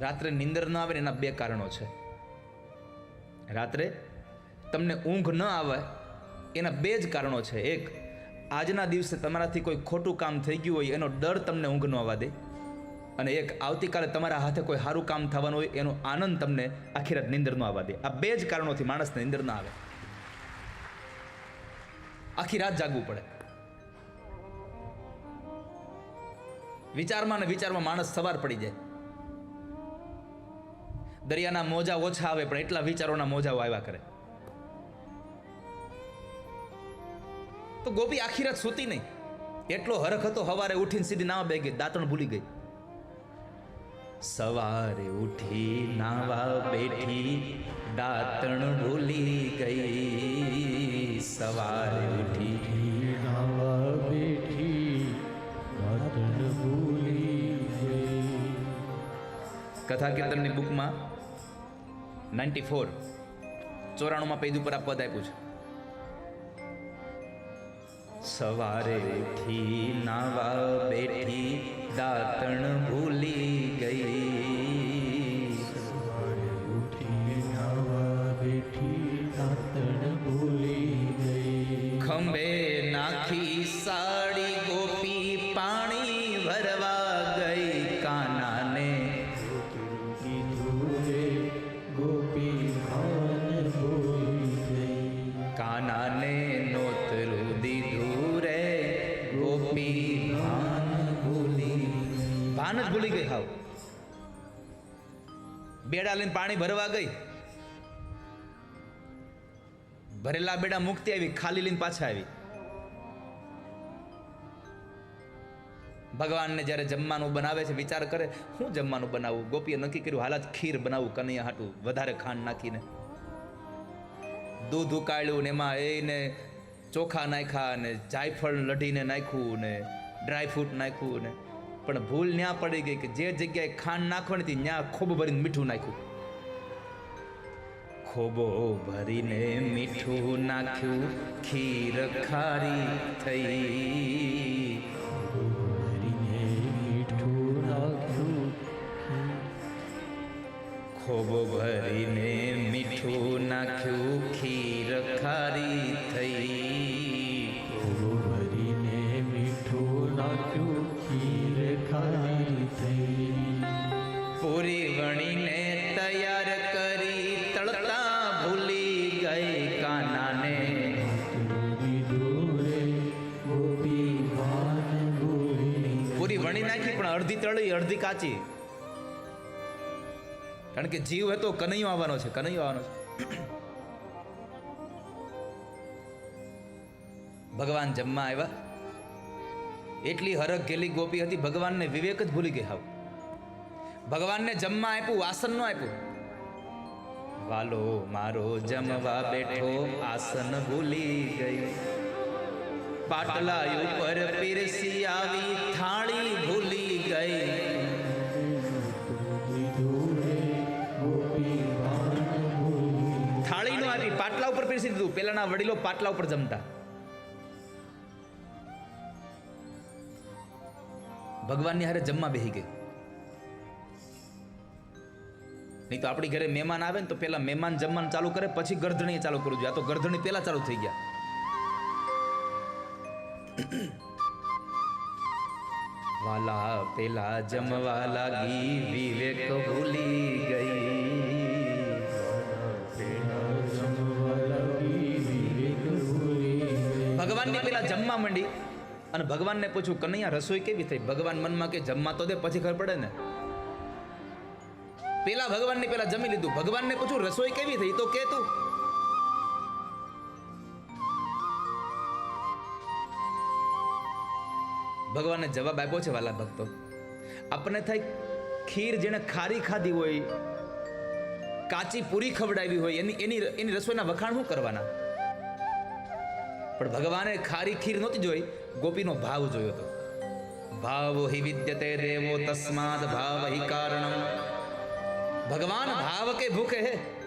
રાત્રે નિંદર ન આવે એના બે કારણો છે. રાત્રે તમને ઊંઘ ન આવે એના બે જ કારણો છે. એક, આજના દિવસે તમારાથી કોઈ ખોટું કામ થઈ ગયું હોય એનો ડર તમને ઊંઘ ન આવવા દે. અને એક, આવતીકાલે તમારા હાથે કોઈ સારું કામ થવાનું હોય એનો આનંદ તમને આખી રાત નિંદર ન આવવા દે. આ બે જ કારણોથી માણસને નિંદર ન આવે. આખી રાત જાગવું પડે. વિચારમાં ને વિચારમાં માણસ સવાર પડી જાય. દરિયાના મોજા ઓછા આવે, પણ એટલા વિચારોના મોજાઓ આવ્યા કરે. તો ગોપી આખી રાત સૂતી નહીં. એટલો હરખ હતો, હવારે ઉઠીને સીધી નાવા બે ગઈ દાંતણ ભૂલી ગઈ. સવારે ઉઠી નાવા બેઠી, દાંતણ ભૂલી ગઈ. સવારે ઉઠી નાવા બેઠી, દાંતણ ભૂલી ગઈ. કથા કીર્તનની બુકમાં નાઇન્ટી ફોર. ચોરાણુંમાં પેજ ઉપર આ પદ આપ્યું છે. સવારે ઉઠી નાવા બેઠી દાંતણ ભૂલી ગઈ સવારે ઉઠી નાવા બેઠી દાતણ ભૂલી ગઈ. ખંભે નાખી ભાન જ ભૂલી ગઈ હાવ. બેડા લઈને પાણી ભરવા ગઈ. ભરેલા બેડા મુક્તિ આવી, ખાલી લઈને પાછા આવી. ભગવાનને જ્યારે જમવાનું બનાવે છે, વિચાર કરે, હું જમવાનું બનાવું? ગોપીએ નક્કી કર્યું, હાલ જ ખીર બનાવું, કનૈયા હાટું વધારે ખાંડ નાખીને. દૂધ ઉકાળ્યું ને એમાં એને ચોખા નાખ્યા ને જાયફળ લઢીને નાખ્યું ને ડ્રાયફ્રૂટ નાખ્યું ને પણ ભૂલ ન્યા પડી ગઈ કે જે જગ્યાએ ખાંડ નાખવાની હતી ન્યા ખૂબ ભરીને મીઠું નાખ્યું. ખોબો ભરીને મીઠું નાખ્યું, ખીર ખારી થઈ. ભરીને મીઠું નાખ્યું. ખોબો ભરીને મીઠું નાખ્યું. અડધી તળી અડધી કાચી. કારણ કે જીવ હતો, કનૈયો આવવાનો છે, કનૈયો આવવાનો છે. ભગવાન જમવા આવ્યા. એટલી હરખ ગેલી ગોપી હતી, ભગવાનને વિવેક જ ભૂલી ગઈ ભગવાનને જમવા આપ્યું, આસન નો આપ્યું. વાલો, મારો જમવા બેઠો, આસન ભૂલી ગઈ પાટલા ઉપર પીરસી આવી, થાળી ભૂલી પાટલા દીધું પેલાના વડીલો પાટલા ઉપર જમતા ભગવાનની હારે જમવા બેહી ગઈ નહીં તો આપણી ઘરે મહેમાન આવે ને તો પેલા મહેમાન જમવાનું ચાલુ કરે પછી ગરધણી ચાલુ કરવું જોઈએ આ તો ગરધણી પેલા ચાલુ થઈ ગયા વાલા પેલા જમવા લાગી વિવેક ભૂલી ગઈ ભગવાનની પેલા જમવા માંડી. અને ભગવાનને પૂછ્યું કનૈયા રસોઈ કેવી થઈ? ભગવાન મનમાં કે જમવા તો દે પછી ખબર પડે ને? પેલા ભગવાનને પેલા જમી લીધું. ભગવાનને પૂછ્યું રસોઈ કેવી થઈ? તો કે તું. ભગવાનને જવાબ આપ્યો છે વાલા ભક્તો આપણને થાય ખીર જેને ખારી ખાધી હોય કાચી પૂરી ખવડાવી હોય એની એની એની રસોઈના વખાણ શું કરવાના? પણ ભગવાને ખારી ખીર નહોતી જોઈ, ગોપીનો ભાવ જોયો હતો. ભાવ હિ વિદ્યતે દેવો તસ્માદ ભાવ હિ કારણમ. ભગવાન ભાવ કે ભૂખે હે?